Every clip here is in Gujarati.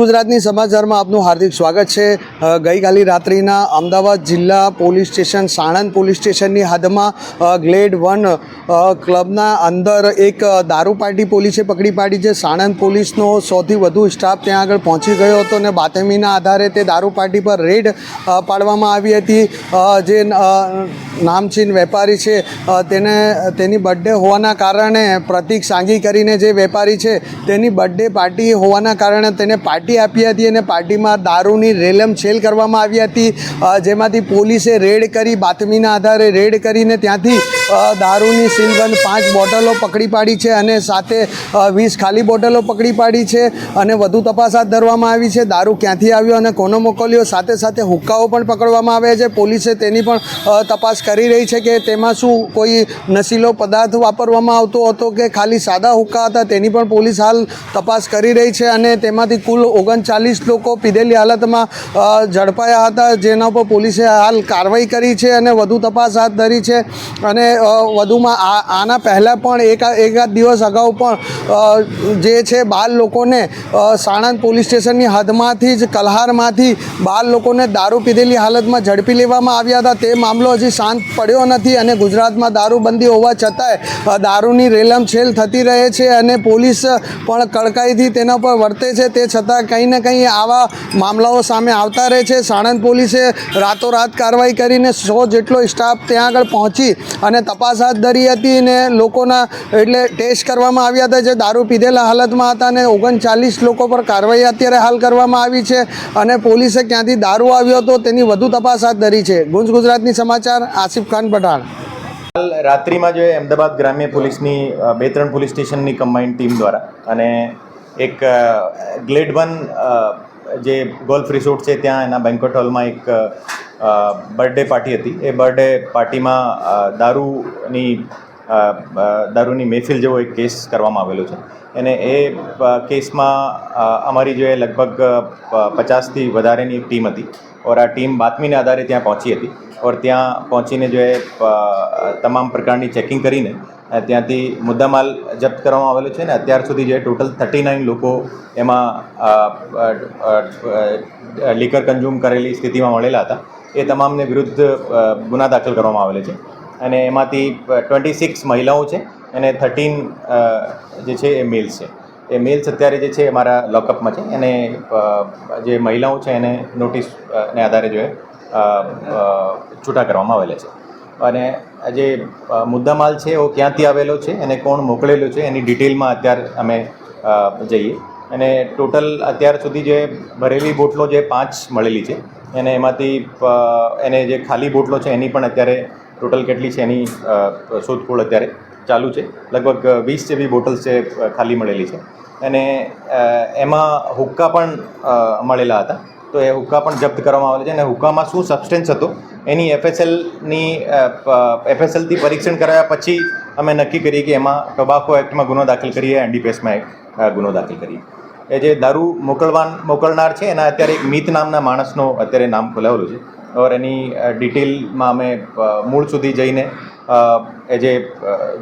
ગુંજ ગુજરાતની સમાચારમાં આપનું હાર્દિક સ્વાગત છે. ગઈકાલી રાત્રિના અમદાવાદ જિલ્લા પોલીસ સ્ટેશન, સાણંદ પોલીસ સ્ટેશનની હદમાં ગ્લેડ વન ક્લબના અંદર એક દારૂ પાર્ટી પોલીસે પકડી પાડી છે. સાણંદ પોલીસનો સૌથી વધુ સ્ટાફ ત્યાં આગળ પહોંચી ગયો હતો અને બાતમીના આધારે તે દારૂ પાર્ટી પર રેડ પાડવામાં આવી હતી. જે નામચીન વેપારી છે તેને, તેની બર્થડે હોવાના કારણે પ્રતિક સાંગી કરીને જે વેપારી છે, તેની બર્થડે પાર્ટી હોવાના કારણે તેને પાર્ટી આપી હતી અને પાર્ટીમાં દારૂની રેલમ છેલ કરવામાં આવી હતી. જેમાંથી પોલીસે રેડ કરી, બાતમીના આધારે રેડ કરીને ત્યાંથી દારૂની સીલબંધ પાંચ બોટલો પકડી પાડી છે અને સાથે વીસ ખાલી બોટલો પકડી પાડી છે અને વધુ તપાસ હાથ ધરવામાં આવી છે. દારૂ ક્યાંથી આવ્યો અને કોનો મોકલ્યો? સાથે સાથે હુક્કાઓ પણ પકડવામાં આવ્યા છે. પોલીસે તેની પણ તપાસ કરી રહી છે કે તેમાં શું કોઈ નશીલો પદાર્થ વાપરવામાં આવતો હતો કે ખાલી સાદા હુક્કા હતા તેની પણ પોલીસ હાલ તપાસ કરી રહી છે અને તેમાંથી કુલ ઓગણચાલીસ લોકો પીધેલી હાલતમાં ઝડપાયા હતા. જેના ઉપર પોલીસે હાલ કાર્યવાહી કરી છે અને વધુ તપાસ હાથ ધરી છે અને વધુમાં આ, આના પહેલાં પણ એક, એકાદ દિવસ અગાઉ પણ જે છે બાર લોકોને સાણંદ પોલીસ સ્ટેશનની હદમાંથી જ કલહારમાંથી બાર લોકોને દારૂ પીધેલી હાલતમાં ઝડપી લેવામાં આવ્યા હતા. તે મામલો હજી શાંત પડ્યો નથી અને ગુજરાતમાં દારૂબંધી હોવા છતાંય દારૂની રેલમ છેલ થતી રહે છે અને પોલીસ પણ કડકાઈથી તેના પર વર્તે છે. તે છતાં કંઈ ને કંઈ આવા મામલાઓ સામે આવતા રહે છે. સાણંદ પોલીસે રાતોરાત કાર્યવાહી કરીને સો જેટલો સ્ટાફ ત્યાં આગળ પહોંચી અને તપાસ હાથ ધરી હતી ને લોકોના એટલે ટેસ્ટ કરવામાં આવ્યા હતા, જે દારૂ પીધેલા હાલતમાં હતા અને ઓગણચાલીસ લોકો પર કાર્યવાહી અત્યારે હાલ કરવામાં આવી છે અને પોલીસે ક્યાંથી દારૂ આવ્યો હતો તેની વધુ તપાસ હાથ ધરી છે. ગુંજ ગુજરાતની સમાચાર, આસિફ ખાન પઠાણ. હાલ રાત્રિમાં જે અમદાવાદ ગ્રામ્ય પોલીસની બે ત્રણ પોલીસ સ્ટેશનની કમ્બાઇન્ડ ટીમ દ્વારા અને એક ગ્લેડ વન જે ગોલ્ફ રિસોર્ટ છે ત્યાં એના બેન્કોટ હોલમાં એક બર્થડે પાર્ટી હતી. એ બર્થડે પાર્ટીમાં દારૂની દારૂની મહેફિલ જેવો એક કેસ કરવામાં આવેલો છે. અને એ કેસમાં અમારી જે લગભગ પચાસથી વધારેની ટીમ હતી ઓર આ ટીમ બાતમીને આધારે ત્યાં પહોંચી હતી. ઓર ત્યાં પહોંચીને જો એ તમામ પ્રકારની ચેકિંગ કરીને ત્યાંથી મુદ્દામાલ જપ્ત કરવામાં આવેલો છે ને અત્યાર સુધી જે ટોટલ થર્ટી નાઇન લોકો એમાં લીકર કન્ઝ્યુમ કરેલી સ્થિતિમાં મળેલા હતા. એ તમામને વિરુદ્ધ ગુના દાખલ કરવામાં આવેલા છે. અને એમાંથી ટ્વેન્ટી સિક્સ મહિલાઓ છે અને થર્ટીન જે છે એ મેલ્સ છે. એ મેલ્સ અત્યારે જે છે અમારા લોકઅપમાં છે. અને જે મહિલાઓ છે એને નોટિસને આધારે જો એ છૂટા કરવામાં આવેલા છે. અને જે મુદ્દામાલ છે, એ ક્યાંથી આવેલો છે અને કોણ મોકલેલો છે, એની ડિટેલમાં અત્યારે અમે જઈએ. અને ટોટલ અત્યાર સુધી જે ભરેલી બોટલો જે પાંચ મળેલી છે, અને એમાંથી એને જે ખાલી બોટલો છે, એની પણ અત્યારે ટોટલ કેટલી છે, એની શોધખોળ અત્યારે ચાલુ છે. લગભગ વીસ જેવી બોટલ્સ છે ખાલી મળેલી છે. અને એમાં હુક્કા પણ મળેલા હતા. તો એ હુક્કા પણ જપ્ત કરવામાં આવેલા છે. અને હુક્કામાં શું સબસ્ટેન્સ હતો, એની એફએસએલની એફએસએલથી પરીક્ષણ કરાયા પછી અમે નક્કી કરીએ કે એમાં ટોબાકો એક્ટમાં ગુનો દાખલ કરીએ એનડીપીએસમાં ગુનો દાખલ કરીએ. એ જે દારૂ મોકલવાન, મોકલનાર છે, એના અત્યારે એક મિત નામના માણસનો અત્યારે નામ ખોલાવેલું છે. ઓર એની ડિટેલમાં અમે મૂળ સુધી જઈને એ જે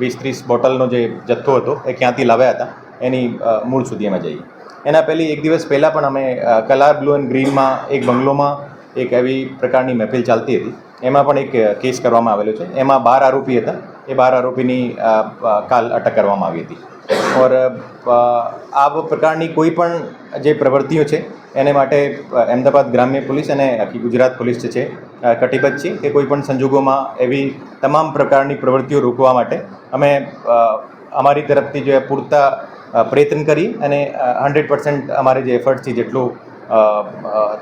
વીસ ત્રીસ બોટલનો જે જથ્થો હતો, એ ક્યાંથી લાવ્યા હતા, એની મૂળ સુધી અમે જઈએ. એના પહેલી એક દિવસ પહેલાં પણ અમે કલાર બ્લુ એન્ડ ગ્રીનમાં એક બંગલોમાં એક એવી પ્રકારની મહેફિલ ચાલતી હતી. એમાં પણ એક કેસ કરવામાં આવેલો છે. એમાં બાર આરોપી હતા. એ બાર આરોપીની કાલ અટક કરવામાં આવી હતી. ઓર આ પ્રકારની કોઈ પણ જે પ્રવૃત્તિઓ છે એને માટે અમદાવાદ ગ્રામ્ય પોલીસ અને આખી ગુજરાત પોલીસ છે કટિબદ્ધ છે કે કોઈ પણ સંજોગોમાં એવી તમામ પ્રકારની પ્રવૃત્તિઓ રોકવા માટે અમે અમારી તરફથી જે પૂરતા પ્રયત્ન કરી અને હંડ્રેડ પર્સન્ટ અમારે જે એફર્ટ છે જેટલું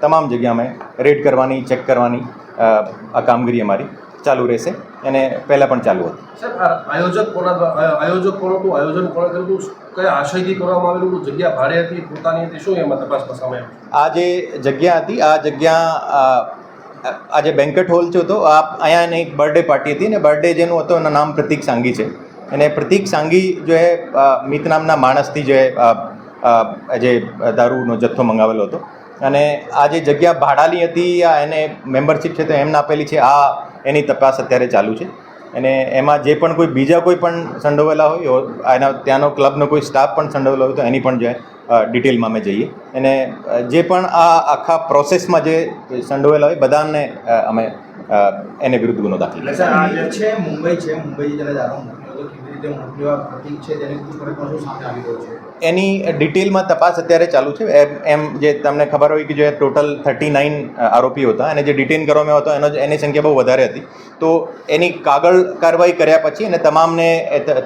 તમામ જગ્યા અમે રેડ કરવાની ચેક કરવાની આ કામગીરી અમારી ચાલુ રહેશે. અને પહેલાં પણ ચાલુ હતું. સર આયોજક કોના આયોજક કોણ હતું? આયોજન કોણે કર્યું હતું? કયા આશયથી કરવામાં આવેલું હતું? જગ્યા ભાડે હતી પોતાની હતી? શું એમાં તપાસમાં સામે આ જે જગ્યા હતી આ જગ્યા આ જે બેન્કેટ હોલ છે તો આ અહીંયા એને એક બર્થડે પાર્ટી હતી ને બર્થડે જેનું હતો એનું નામ પ્રતિક સાંગી છે. અને પ્રતિક સાંગી જો એ મિત નામના માણસથી જે અ, જે દારૂનો જથ્થો મંગાવેલો હતો. અને આ જે જગ્યા ભાડાની હતી આ એને મેમ્બરશીપ છે તો એમને આપેલી છે. આ એની તપાસ અત્યારે ચાલુ છે. અને એમાં જે પણ કોઈ બીજા કોઈ પણ સંડોવેલા હોય એના ત્યાંનો ક્લબનો કોઈ સ્ટાફ પણ સંડોવેલો હોય તો એની પણ જે ડિટેલમાં અમે જઈએ. અને જે પણ આ આખા પ્રોસેસમાં જે સંડોવેલા હોય, બધાને અમે એને વિરુદ્ધ ગુનો દાખલ છે, મુંબઈ છે, મુંબઈ રીતે મોકલ્યો પ્રતિક છે તેની પૂછપરછમાં શું સામે આવી રહ્યો છે? એની ડિટેલમાં તપાસ અત્યારે ચાલુ છે. એમ એમ જે તમને ખબર હોય કે જે ટોટલ થર્ટી નાઇન આરોપીઓ હતા, અને જે ડિટેન કરવામાં હતો એનો એની સંખ્યા બહુ વધારે હતી. તો એની કાગળ કાર્યવાહી કર્યા પછી અને તમામને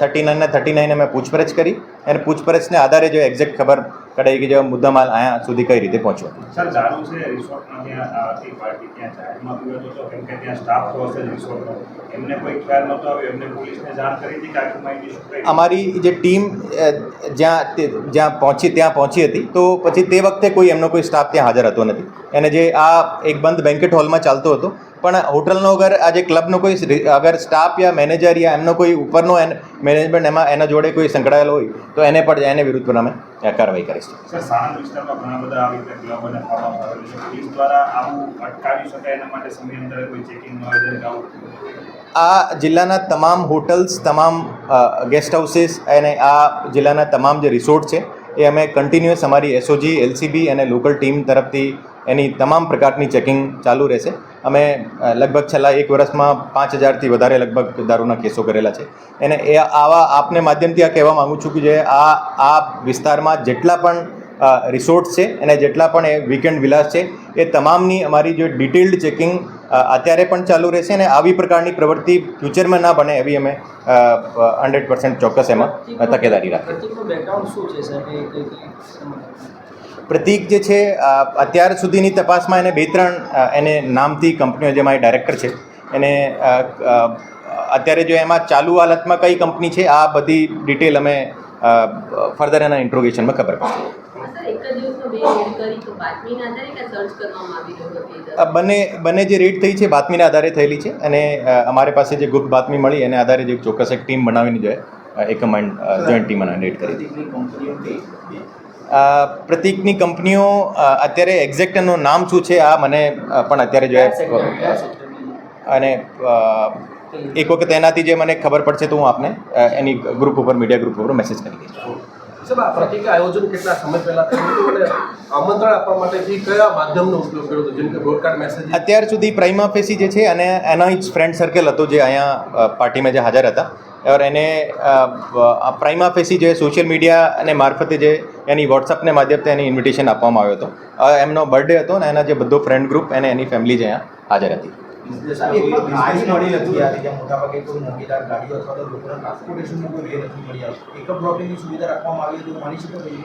થર્ટી નાઇનને થર્ટી નાઇન અમે પૂછપરછ કરી. અને પૂછપરછને આધારે જો એક્ઝેક્ટ ખબર કઢાઈ કે મુદ્દા મુદ્દામાલ અહીંયા સુધી કઈ રીતે પહોંચ્યો? સર દારૂ છે રિસોર્ટમાં ત્યાં આખી પાર્ટી ત્યાં ચાર્જમાં પીવતો હતો કેમ કે ત્યાં સ્ટાફ તો હશે રિસોર્ટનો. એમને કોઈ ખ્યાલ નહોતો આવ્યો એમને પોલીસને જાણ કરી હતી કે આખી માહિતી અમારી જે ટીમ જ્યાં જ્યાં પહોંચી ત્યાં પહોંચી હતી તો પછી તે વખતે કોઈ એમનો કોઈ સ્ટાફ ત્યાં હાજર હતો નથી. અને જે આ એક બંધ બેન્કેટ હોલમાં ચાલતો હતો પણ હોટલનો અગર આજે ક્લબનો કોઈ અગર સ્ટાફ યા મેનેજર યા એમનો કોઈ ઉપરનો મેનેજમેન્ટ એમાં એના જોડે કોઈ સંકળાયેલો હોય તો એને પણ એને વિરુદ્ધ પણ અમે કાર્યવાહી કરીશું. એના આ જિલ્લાના તમામ હોટલ્સ તમામ ગેસ્ટ હાઉસીસ અને આ જિલ્લાના તમામ જે રિસોર્ટ છે એ અમે કન્ટિન્યુઅસ અમારી એસઓજી એલસીબી અને લોકલ ટીમ તરફથી એની તમામ પ્રકારની ચેકિંગ ચાલુ રહેશે. અમે લગભગ છેલ્લા એક વર્ષમાં પાંચ હજારથી વધારે લગભગ દારૂના કેસો કરેલા છે. એને એ આવા આપને માધ્યમથી આ કહેવા માગું છું કે જે આ આ વિસ્તારમાં જેટલા પણ રિસોર્ટ છે અને જેટલા પણ એ વીકેન્ડ વિલાસ છે એ તમામની અમારી જે ડિટેલ્ડ ચેકિંગ અત્યારે પણ ચાલુ રહેશે અને આવી પ્રકારની પ્રવૃત્તિ ફ્યુચરમાં ના બને એવી અમે હંડ્રેડ પર્સન્ટ ચોક્કસ એમાં તકેદારી રાખીએ. પ્રતીક જે છે અત્યાર સુધીની તપાસમાં એને બે ત્રણ એને નામથી કંપનીઓ જેમાં એ ડાયરેક્ટર છે એને અત્યારે જો એમાં ચાલુ હાલતમાં કઈ કંપની છે આ બધી ડિટેલ અમે ફર્ધર એના ઇન્ટ્રોગેશનમાં ખબર પડશે. સર એક જ દિવસમાં બે રેડ કરી તો બાતમીના આધારે કે સર્ચ કરવામાં આવી રહ્યો હતો અ, બંને બંને જે રેડ થઈ છે બાતમીના આધારે થયેલી છે અને અમારી પાસે જે ગુપ્ત બાતમી મળી એને આધારે જે ચોક્કસ એક ટીમ બનાવીને જોઈએ એક કમાન્ડ જોઈન્ટ ટીમ બનાવીને રેડ કરી અ, પ્રતીકની કંપનીઓ અત્યારે એક્ઝેક્ટ એનું નામ શું છે આ મને પણ અત્યારે જોઈએ અને એક વખત એનાથી જે મને ખબર પડશે તો હું આપને એની ગ્રુપ ઉપર મીડિયા ગ્રુપ ઉપર મેસેજ કરી દઈશ. સાહેબ, આ પ્રતિકે આયોજન કેટલા સમય પહેલા થયું આમંત્રણ આપવા માટેથી કયા માધ્યમનો ઉપયોગ કર્યો હતો? જેમ કે બ્રોડકાસ્ટ મેસેજ અત્યાર સુધી પ્રાઇમા ફેસી જે છે અને એનો જ ફ્રેન્ડ સર્કલ હતો જે અહીંયા પાર્ટીમાં જે હાજર હતા. ઓર એને પ્રાઇમા ફેસી જે સોશિયલ મીડિયા અને મારફતે જે એની વોટ્સઅપને માધ્યમથી એની ઇન્વિટેશન આપવામાં આવ્યો હતો. એમનો બર્થડે હતો અને એના જે બધો ફ્રેન્ડ ગ્રુપ અને એની ફેમિલી જ અહીંયા હાજર હતી. ગાડી મળી નથી આવી જ્યાં મોટાભાગે કોઈ મોટીદાર ગાડીઓ અથવા તો લોકોને ટ્રાન્સપોર્ટેશનની કોઈ વે નથી મળી આવતો. એકઅપ ડ્રોપિંગની સુવિધા રાખવામાં આવી તો માની શકો ભાઈ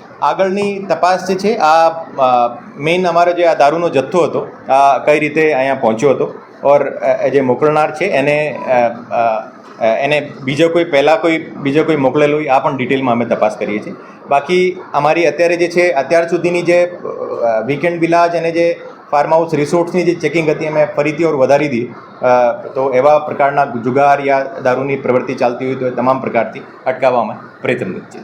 આગળની તપાસ જે છે, આ મેઇન અમારો જે આ દારૂનો જથ્થો હતો, આ કઈ રીતે અહીંયા પહોંચ્યો હતો, ઓર જે મોકલનાર છે, એને એને બીજો કોઈ, પહેલાં કોઈ, બીજો કોઈ મોકલેલું હોય આ પણ ડિટેલમાં અમે તપાસ કરીએ છીએ. બાકી અમારી અત્યારે જે છે, અત્યાર સુધીની જે વીકેન્ડ વિલાજ અને જે ફાર્મ હાઉસ રિસોર્ટ્સની જે ચેકિંગ હતી, અમે ફરીથી ઓર વધારી દી તો એવા પ્રકારના જુગાર યા દારૂની પ્રવૃત્તિ ચાલતી હોય તો એ તમામ પ્રકારથી અટકાવવામાં પ્રયત્નરત છે